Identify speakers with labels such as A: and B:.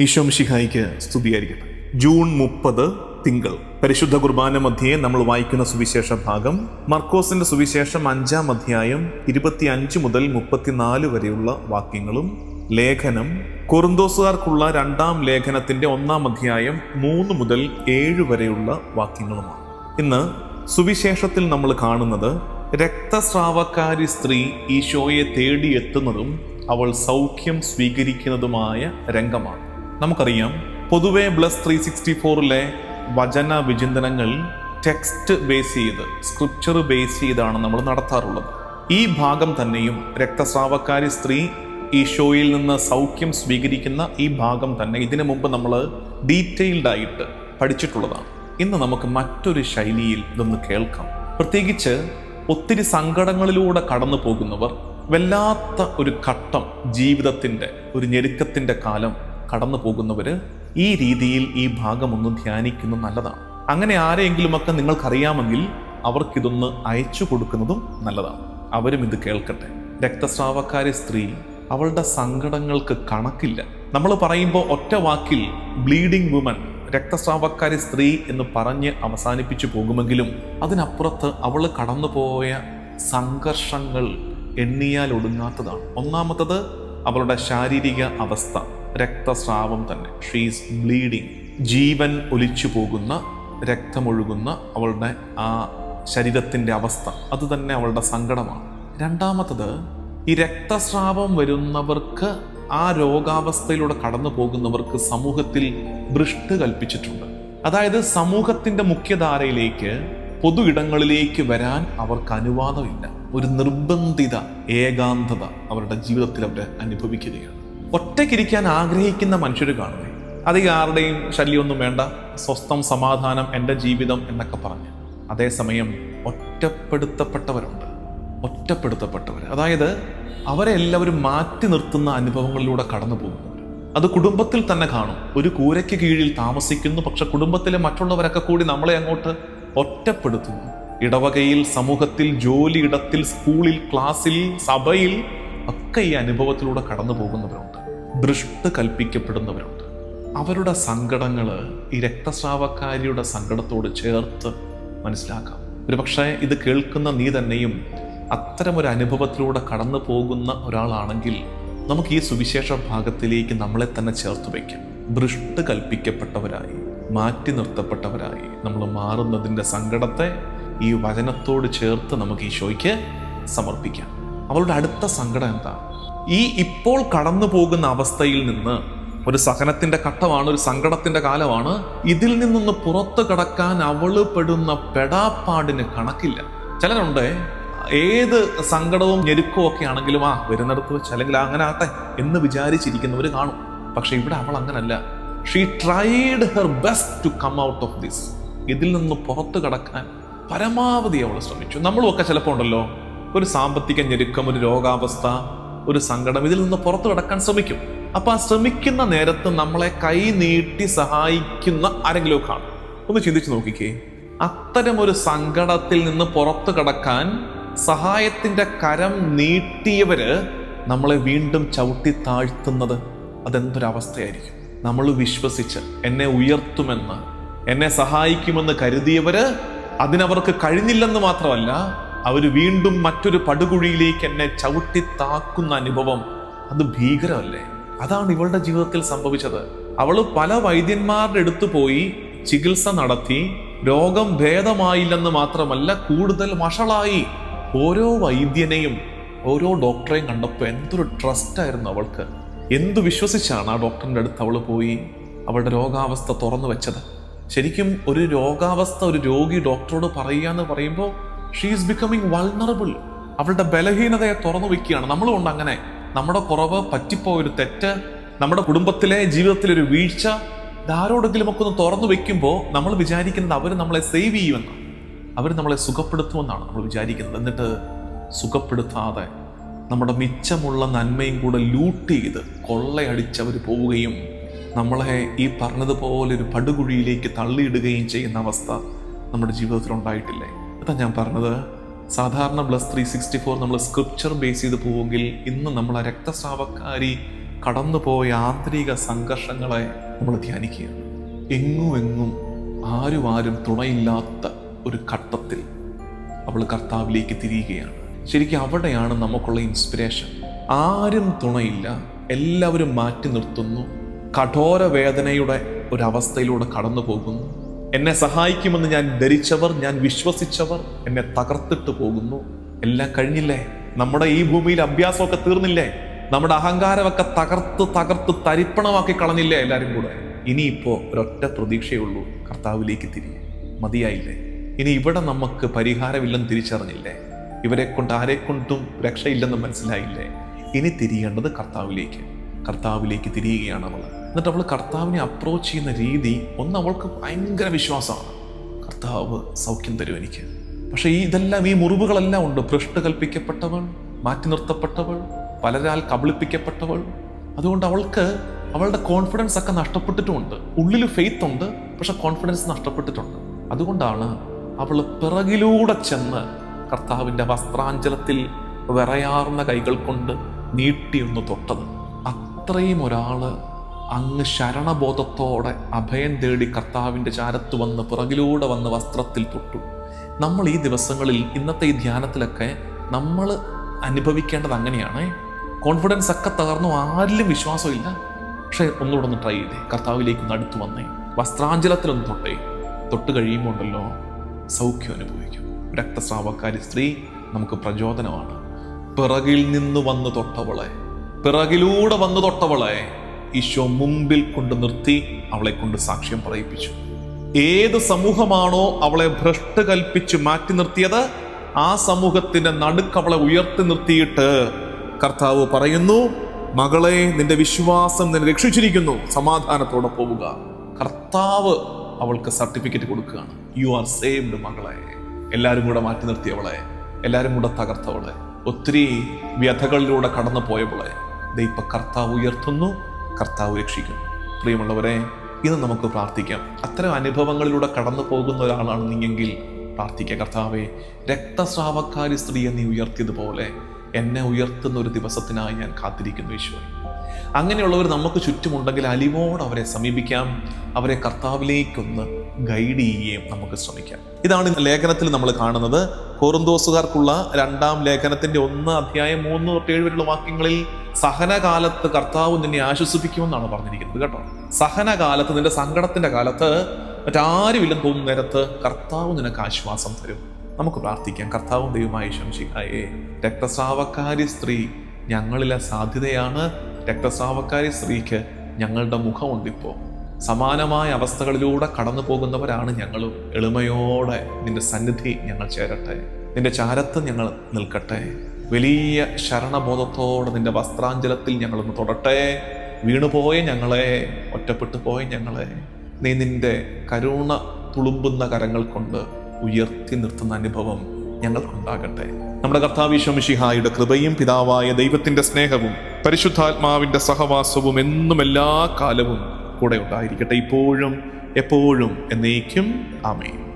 A: ഈശോ മിശിഹായിക്ക് സ്തുതിയായിരിക്കട്ടെ. ജൂൺ മുപ്പത് തിങ്കൾ. പരിശുദ്ധ കുർബാന മധ്യേ നമ്മൾ വായിക്കുന്ന സുവിശേഷ ഭാഗം. മർക്കോസിന്റെ സുവിശേഷം അഞ്ചാം അധ്യായം ഇരുപത്തിയഞ്ച് മുതൽ മുപ്പത്തിനാല് വരെയുള്ള വാക്യങ്ങളും ലേഖനം. കുറുന്തോസുകാർക്കുള്ള രണ്ടാം ലേഖനത്തിന്റെ ഒന്നാം അധ്യായം മൂന്ന് മുതൽ ഏഴ് വരെയുള്ള വാക്യങ്ങളുമാണ്. ഇന്ന് സുവിശേഷത്തിൽ നമ്മൾ കാണുന്നത് രക്തസ്രാവക്കാരി സ്ത്രീ ഈശോയെ തേടിയെത്തുന്നതും അവൾ സൗഖ്യം സ്വീകരിക്കുന്നതുമായ രംഗമാണ്. നമുക്കറിയാം പൊതുവെ ബ്ലസ് ത്രീ സിക്സ്റ്റി ഫോറിലെ വചന വിചിന്തനങ്ങൾ ടെക്സ്റ്റ് ബേസ് ചെയ്ത് സ്ക്രിപ്ചർ ബേസ് ചെയ്താണ് നമ്മൾ നടത്താറുള്ളത്. ഈ ഭാഗം തന്നെയും രക്തസ്രാവക്കാരി സ്ത്രീ ഈ ഷോയിൽ നിന്ന് സൗഖ്യം സ്വീകരിക്കുന്ന ഈ ഭാഗം തന്നെ ഇതിനു മുമ്പ് നമ്മൾ ഡീറ്റെയിൽഡായിട്ട് പഠിച്ചിട്ടുള്ളതാണ്. ഇന്ന് നമുക്ക് മറ്റൊരു ശൈലിയിൽ ഇതൊന്ന് കേൾക്കാം. പ്രത്യേകിച്ച് ഒത്തിരി സങ്കടങ്ങളിലൂടെ കടന്നു പോകുന്നവർ വല്ലാത്ത ഒരു ഘട്ടം ജീവിതത്തിന്റെ ഒരു ഞെരുക്കത്തിന്റെ കാലം കടന്നു പോകുന്നവർ ഈ രീതിയിൽ ഈ ഭാഗമൊന്ന് ധ്യാനിക്കുന്നത് നല്ലതാണ്. അങ്ങനെ ആരെയെങ്കിലുമൊക്കെ നിങ്ങൾക്കറിയാമെങ്കിൽ അവർക്കിതൊന്ന് അയച്ചു കൊടുക്കുന്നതും നല്ലതാണ്. അവരും ഇത് കേൾക്കട്ടെ. രക്തസ്രാവക്കാരി സ്ത്രീ അവളുടെ സങ്കടങ്ങൾക്ക് കണക്കില്ല. നമ്മൾ പറയുമ്പോൾ ഒറ്റ വാക്കിൽ ബ്ലീഡിംഗ് വുമൻ രക്തസ്രാവക്കാരി സ്ത്രീ എന്ന് പറഞ്ഞ് അവസാനിപ്പിച്ചു പോകുമെങ്കിലും അതിനപ്പുറത്ത് അവൾ കടന്നുപോയ സംഘർഷങ്ങൾ എണ്ണിയാൽ ഒടുങ്ങാത്തതാണ്. ഒന്നാമത്തത് അവളുടെ ശാരീരിക അവസ്ഥ. രക്തസ്രാവം തന്നെ. ഷീസ് ബ്ലീഡിങ് ജീവൻ ഒലിച്ചു പോകുന്ന രക്തമൊഴുകുന്ന അവളുടെ ആ ശരീരത്തിന്റെ അവസ്ഥ അത് തന്നെ അവളുടെ സങ്കടമാണ്. രണ്ടാമത്തത് ഈ രക്തസ്രാവം വരുന്നവർക്ക് ആ രോഗാവസ്ഥയിലൂടെ കടന്നു പോകുന്നവർക്ക് സമൂഹത്തിൽ ദൃഷ്ടി കൽപ്പിച്ചിട്ടുണ്ട്. അതായത് സമൂഹത്തിന്റെ മുഖ്യധാരയിലേക്ക് പൊതു ഇടങ്ങളിലേക്ക് വരാൻ അവർക്ക് അനുവാദമില്ല. ഒരു നിർബന്ധിത ഏകാന്തത അവരുടെ ജീവിതത്തിൽ അവർ അനുഭവിക്കുകയാണ്. ഒറ്റയ്ക്കിരിക്കാൻ ആഗ്രഹിക്കുന്ന മനുഷ്യർ കാണുക അധികം ആരുടെയും ശല്യമൊന്നും വേണ്ട. സ്വസ്ഥം സമാധാനം എന്റെ ജീവിതം എന്നൊക്കെ പറഞ്ഞ്. അതേസമയം ഒറ്റപ്പെടുത്തപ്പെട്ടവരുണ്ട്. ഒറ്റപ്പെടുത്തപ്പെട്ടവർ അതായത് അവരെ എല്ലാവരും മാറ്റി നിർത്തുന്ന അനുഭവങ്ങളിലൂടെ കടന്നു പോകുന്നവർ അത് കുടുംബത്തിൽ തന്നെ കാണും. ഒരു കൂരയ്ക്ക് കീഴിൽ താമസിക്കുന്നു പക്ഷെ കുടുംബത്തിലെ മറ്റുള്ളവരൊക്കെ കൂടി നമ്മളെ അങ്ങോട്ട് ഒറ്റപ്പെടുത്തുന്നു. ഇടവകയിൽ സമൂഹത്തിൽ ജോലിയിടത്തിൽ സ്കൂളിൽ ക്ലാസ്സിൽ സഭയിൽ ഒക്കെ ഈ അനുഭവത്തിലൂടെ കടന്നു പോകുന്നവരുണ്ട്. ദൃഷ്ട് കൽപ്പിക്കപ്പെടുന്നവരുണ്ട് അവരുടെ സങ്കടങ്ങൾ ഈ രക്തസ്രാവക്കാരിയുടെ സങ്കടത്തോട് ചേർത്ത് മനസ്സിലാക്കാം. ഒരുപക്ഷെ ഇത് കേൾക്കുന്ന നീ തന്നെയും അത്തരമൊരു അനുഭവത്തിലൂടെ കടന്നു പോകുന്ന ഒരാളാണെങ്കിൽ നമുക്ക് ഈ സുവിശേഷ ഭാഗത്തിലേക്ക് നമ്മളെ തന്നെ ചേർത്ത് വയ്ക്കാം. ദൃഷ്ട് കൽപ്പിക്കപ്പെട്ടവരായി മാറ്റി നിർത്തപ്പെട്ടവരായി നമ്മൾ മാറുന്നതിന്റെ സങ്കടത്തെ ഈ വചനത്തോട് ചേർത്ത് നമുക്ക് ഈശോയ്ക്ക് സമർപ്പിക്കാം. അവളുടെ അടുത്ത സങ്കടം എന്താ? ഈ ഇപ്പോൾ കടന്നു പോകുന്ന അവസ്ഥയിൽ നിന്ന് ഒരു സഹനത്തിന്റെ ഘട്ടമാണ് ഒരു സങ്കടത്തിന്റെ കാലമാണ്. ഇതിൽ നിന്നൊന്ന് പുറത്തു കടക്കാൻ അവൾ പെടുന്ന പെടാപ്പാടിന് കണക്കില്ല. ചിലരുണ്ട് ഏത് സങ്കടവും ഞെരുക്കവും ഒക്കെ ആണെങ്കിലും ആ വരുന്നിടത്ത് വെച്ച് അല്ലെങ്കിൽ അങ്ങനെ ആട്ടെ എന്ന് വിചാരിച്ചിരിക്കുന്നവർ കാണും. പക്ഷെ ഇവിടെ അവൾ അങ്ങനല്ല. She tried her best to come out of this ഇതിൽ നിന്ന് പുറത്തു കടക്കാൻ പരമാവധി അവൾ ശ്രമിച്ചു. നമ്മളും ഒക്കെ ചിലപ്പോൾ ഉണ്ടല്ലോ ഒരു സാമ്പത്തിക ഞെരുക്കം ഒരു രോഗാവസ്ഥ ഒരു സങ്കടം ഇതിൽ നിന്ന് പുറത്തു കിടക്കാൻ ശ്രമിക്കും. അപ്പൊ ആ ശ്രമിക്കുന്ന നേരത്ത് നമ്മളെ കൈ നീട്ടി സഹായിക്കുന്ന ആരെങ്കിലും കാണും. ഒന്ന് ചിന്തിച്ചു നോക്കിക്കേ. അത്തരം ഒരു സങ്കടത്തിൽ നിന്ന് പുറത്തു കടക്കാൻ സഹായത്തിന്റെ കരം നീട്ടിയവര് നമ്മളെ വീണ്ടും ചവിട്ടി താഴ്ത്തുന്നത് അതെന്തൊരവസ്ഥയായിരിക്കും? നമ്മൾ വിശ്വസിച്ച് എന്നെ ഉയർത്തുമെന്ന് എന്നെ സഹായിക്കുമെന്ന് കരുതിയവര് അതിനവർക്ക് കഴിഞ്ഞില്ലെന്ന് മാത്രമല്ല അവർ വീണ്ടും മറ്റൊരു പടുകുഴിയിലേക്ക് എന്നെ ചവിട്ടി താക്കുന്ന അനുഭവം അത് ഭീകരമല്ലേ? അതാണ് ഇവളുടെ ജീവിതത്തിൽ സംഭവിച്ചത്. അവൾ പല വൈദ്യന്മാരുടെ അടുത്ത് പോയി ചികിത്സ നടത്തി രോഗം ഭേദമായില്ലെന്ന് മാത്രമല്ല കൂടുതൽ വഷളായി. ഓരോ വൈദ്യനെയും ഓരോ ഡോക്ടറെയും കണ്ടപ്പോൾ എന്തൊരു ട്രസ്റ്റ് ആയിരുന്നു അവൾക്ക്. എന്തു വിശ്വസിച്ചാണ് ആ ഡോക്ടറിന്റെ അടുത്ത് അവൾ പോയി അവളുടെ രോഗാവസ്ഥ തുറന്നു വെച്ചത്? ശരിക്കും ഒരു രോഗാവസ്ഥ ഒരു രോഗി ഡോക്ടറോട് പറയുക എന്ന് പറയുമ്പോൾ ഷീ ഈസ് ബിക്കമിങ് വൾണറബിൾ അവളുടെ ബലഹീനതയെ തുറന്നു വെക്കുകയാണ് നമ്മളും ഉണ്ട് അങ്ങനെ. നമ്മുടെ കുറവ് പറ്റിപ്പോയൊരു തെറ്റ് നമ്മുടെ കുടുംബത്തിലെ ജീവിതത്തിലെ ഒരു വീഴ്ച ഇതാരോടെങ്കിലും ഒക്കെ ഒന്ന് തുറന്നു വെക്കുമ്പോൾ നമ്മൾ വിചാരിക്കുന്നത് അവർ നമ്മളെ സേവ് ചെയ്യുമെന്നാണ് അവർ നമ്മളെ സുഖപ്പെടുത്തുമെന്നാണ് നമ്മൾ വിചാരിക്കുന്നത്. എന്നിട്ട് സുഖപ്പെടുത്താതെ നമ്മുടെ മിച്ചമുള്ള നന്മയും കൂടെ ലൂട്ട് ചെയ്ത് കൊള്ളയടിച്ചവർ പോവുകയും നമ്മളെ ഈ പറഞ്ഞതുപോലെ ഒരു പടുകുഴിയിലേക്ക് തള്ളിയിടുകയും ചെയ്യുന്ന അവസ്ഥ നമ്മുടെ ജീവിതത്തിൽ ഉണ്ടായിട്ടില്ലേ? അതാ ഞാൻ പറഞ്ഞത്. സാധാരണ പ്ലസ് ത്രീ സിക്സ്റ്റി ഫോർ നമ്മൾ സ്ക്രിപ്ചർ ബേസ് ചെയ്ത് പോവുമെങ്കിൽ ഇന്ന് നമ്മൾ ആ രക്തസ്രാവക്കാരി കടന്നുപോയ ആന്തരിക സംഘർഷങ്ങളെ നമ്മൾ ധ്യാനിക്കുകയാണ്. എങ്ങും എങ്ങും ആരും ആരും തുണയില്ലാത്ത ഒരു ഘട്ടത്തിൽ അവൾ കർത്താവിലേക്ക് തിരിയുകയാണ്. ശരിക്കും അവിടെയാണ് നമുക്കുള്ള ഇൻസ്പിരേഷൻ ആരും തുണയില്ല എല്ലാവരും മാറ്റി നിർത്തുന്നു കഠോര വേദനയുടെ ഒരവസ്ഥയിലൂടെ കടന്നു പോകുന്നു എന്നെ സഹായിക്കുമെന്ന് ഞാൻ ധരിച്ചവർ ഞാൻ വിശ്വസിച്ചവർ എന്നെ തകർത്തിട്ട് പോകുന്നു. എല്ലാം കഴിഞ്ഞില്ലേ? നമ്മുടെ ഈ ഭൂമിയിൽ അഭ്യാസമൊക്കെ തീർന്നില്ലേ? നമ്മുടെ അഹങ്കാരമൊക്കെ തകർത്ത് തകർത്ത് തരിപ്പണമാക്കി കളഞ്ഞില്ലേ എല്ലാവരും കൂടെ? ഇനിയിപ്പോ ഒരൊറ്റ പ്രതീക്ഷയുള്ളൂ കർത്താവിലേക്ക് തിരികെ മതിയായില്ലേ? ഇനി ഇവിടെ നമുക്ക് പരിഹാരമില്ലെന്ന് തിരിച്ചറിഞ്ഞില്ലേ? ഇവരെ കൊണ്ട് ആരെ കൊണ്ടും രക്ഷയില്ലെന്ന് മനസ്സിലായില്ലേ? ഇനി തിരിയേണ്ടത് കർത്താവിലേക്ക്. കർത്താവിലേക്ക് തിരിയുകയാണ് അവൾ എന്നിട്ട് അവൾ കർത്താവിനെ അപ്രോച്ച് ചെയ്യുന്ന രീതി ഒന്ന് അവൾക്ക് ഭയങ്കര വിശ്വാസമാണ്. കർത്താവ് സൗഖ്യം തരും എനിക്ക്. പക്ഷേ ഈ ഇതെല്ലാം ഈ മുറിവുകളെല്ലാം ഉണ്ട്. ഭ്രഷ്ട് കൽപ്പിക്കപ്പെട്ടവൾ മാറ്റി നിർത്തപ്പെട്ടവൾ പലരാൽ കബളിപ്പിക്കപ്പെട്ടവൾ. അതുകൊണ്ട് അവൾക്ക് അവളുടെ കോൺഫിഡൻസ് ഒക്കെ നഷ്ടപ്പെട്ടിട്ടുമുണ്ട്. ഉള്ളിൽ ഫെയ്ത്ത് ഉണ്ട് പക്ഷെ കോൺഫിഡൻസ് നഷ്ടപ്പെട്ടിട്ടുണ്ട്. അതുകൊണ്ടാണ് അവൾ പിറകിലൂടെ ചെന്ന് കർത്താവിന്റെ വസ്ത്രാഞ്ചലത്തിൽ വിറയാർന്ന കൈകൾ കൊണ്ട് നീട്ടിയൊന്ന് തൊട്ടത്. അത്രയും ഒരാൾ അങ്ങ് ശരണബോധത്തോടെ അഭയം തേടി കർത്താവിന്റെ ചാരത്ത് വന്ന് പുറകിലൂടെ വന്ന് വസ്ത്രത്തിൽ തൊട്ടു. നമ്മൾ ഈ ദിവസങ്ങളിൽ ഇന്നത്തെ ഈ ധ്യാനത്തിലൊക്കെ നമ്മൾ അനുഭവിക്കേണ്ടത് അങ്ങനെയാണ്. കോൺഫിഡൻസ് ഒക്കെ തകർന്നു ആരിലും വിശ്വാസമില്ല. പക്ഷേ ഒന്നുകൂടെ ഒന്ന് ട്രൈ ചെയ്തേ. കർത്താവിലേക്ക് ഒന്ന് അടുത്ത് വന്നേ. വസ്ത്രാഞ്ചലത്തിലൊന്ന് തൊട്ടേ. തൊട്ട് കഴിയുമ്പോൾ ഉണ്ടല്ലോ സൗഖ്യം അനുഭവിക്കും. രക്തസ്രാവക്കാരി സ്ത്രീ നമുക്ക് പ്രചോദനമാണ്. പിറകിൽ നിന്ന് വന്ന് തൊട്ടവളെ. പിറകിലൂടെ വന്ന് തൊട്ടവളെ. ഈശോ മുമ്പിൽ കൊണ്ട് നിർത്തി അവളെ കൊണ്ട് സാക്ഷ്യം പറയിപ്പിച്ചു. ഏത് സമൂഹമാണോ അവളെ ഭ്രഷ്ട് കൽപ്പിച്ച് മാറ്റി നിർത്തിയത് ആ സമൂഹത്തിന്റെ നടുക്ക് അവളെ ഉയർത്തി നിർത്തിയിട്ട് കർത്താവ് പറയുന്നു മകളെ നിന്റെ വിശ്വാസം നിന്നെ രക്ഷിച്ചിരിക്കുന്നു. സമാധാനത്തോടെ പോവുക. കർത്താവ് അവൾക്ക് സർട്ടിഫിക്കറ്റ് കൊടുക്കുകയാണ്. യു ആർ സേവ്ഡ് മകളെ. എല്ലാവരും കൂടെ മാറ്റി നിർത്തിയവളെ എല്ലാവരും കൂടെ തകർത്തവളെ ഒത്തിരി വ്യഥകളിലൂടെ കടന്നു പോയവളെ ഇപ്പൊ കർത്താവ് ഉയർത്തുന്നു കർത്താവ് രക്ഷിക്കും. പ്രിയമുള്ളവരെ ഇന്ന് നമുക്ക് പ്രാർത്ഥിക്കാം. അത്തരം അനുഭവങ്ങളിലൂടെ കടന്നു പോകുന്ന ഒരാളാണ് നീയെങ്കിൽ പ്രാർത്ഥിക്കുക കർത്താവെ രക്തസ്രാവക്കാരി സ്ത്രീയെ നീ ഉയർത്തിയതുപോലെ എന്നെ ഉയർത്തുന്ന ഒരു ദിവസത്തിനായി ഞാൻ കാത്തിരിക്കുന്നു ഈശോ അങ്ങനെയുള്ളവർ നമുക്ക് ചുറ്റുമുണ്ടെങ്കിൽ അലിവോട് അവരെ സമീപിക്കാം. അവരെ കർത്താവിലേക്കൊന്ന് ഗൈഡ് ചെയ്യുകയും നമുക്ക് ശ്രമിക്കാം. ഇതാണ് ലേഖനത്തിൽ നമ്മൾ കാണുന്നത് കോറുന്തോസുകാർക്കുള്ള രണ്ടാം ലേഖനത്തിന്റെ ഒന്ന് അധ്യായം മൂന്ന് തൊട്ട് ഏഴ് വരെയുള്ള വാക്യങ്ങളിൽ സഹനകാലത്ത് കർത്താവ് നിന്നെ ആശ്വസിപ്പിക്കുമെന്നാണ് പറഞ്ഞിരിക്കുന്നത് കേട്ടോ. സഹനകാലത്ത് നിന്റെ സങ്കടത്തിന്റെ കാലത്ത് മറ്റാരുമില്ലെന്ന് തോന്നുന്ന നേരത്ത് കർത്താവ് നിനക്ക് ആശ്വാസം തരും. നമുക്ക് പ്രാർത്ഥിക്കാം. കർത്താവും ദൈവമായി ശംശിക്കായേ രക്തസ്രാവക്കാരി സ്ത്രീ ഞങ്ങളിലെ സാധ്യതയാണ്. രക്തസ്രാവക്കാരി സ്ത്രീക്ക് ഞങ്ങളുടെ മുഖമുണ്ടിപ്പോൾ സമാനമായ അവസ്ഥകളിലൂടെ കടന്നു പോകുന്നവരാണ് ഞങ്ങളും. എളിമയോടെ നിന്റെ സന്നിധി ഞങ്ങൾ ചേരട്ടെ. നിന്റെ ചാരത്ത് ഞങ്ങൾ നിൽക്കട്ടെ. വലിയ ശരണബോധത്തോടെ നിന്റെ വസ്ത്രാഞ്ചലത്തിൽ ഞങ്ങളൊന്ന് തൊടട്ടെ. വീണുപോയ ഞങ്ങളെ ഒറ്റപ്പെട്ടു പോയ ഞങ്ങളെ നീ നിന്റെ കരുണ തുളുമ്പുന്ന കരങ്ങൾ കൊണ്ട് ഉയർത്തി നിർത്തുന്ന അനുഭവം ഞങ്ങൾക്കുണ്ടാകട്ടെ. നമ്മുടെ കർത്താവിശ്വമിഷിഹായുടെ കൃപയും പിതാവായ ദൈവത്തിന്റെ സ്നേഹവും പരിശുദ്ധാത്മാവിന്റെ സഹവാസവും എന്നും എല്ലാ കാലവും കൂടെ ഉണ്ടായിരിക്കട്ടെ ഇപ്പോഴും എപ്പോഴും എന്നേക്കും. ആമേൻ.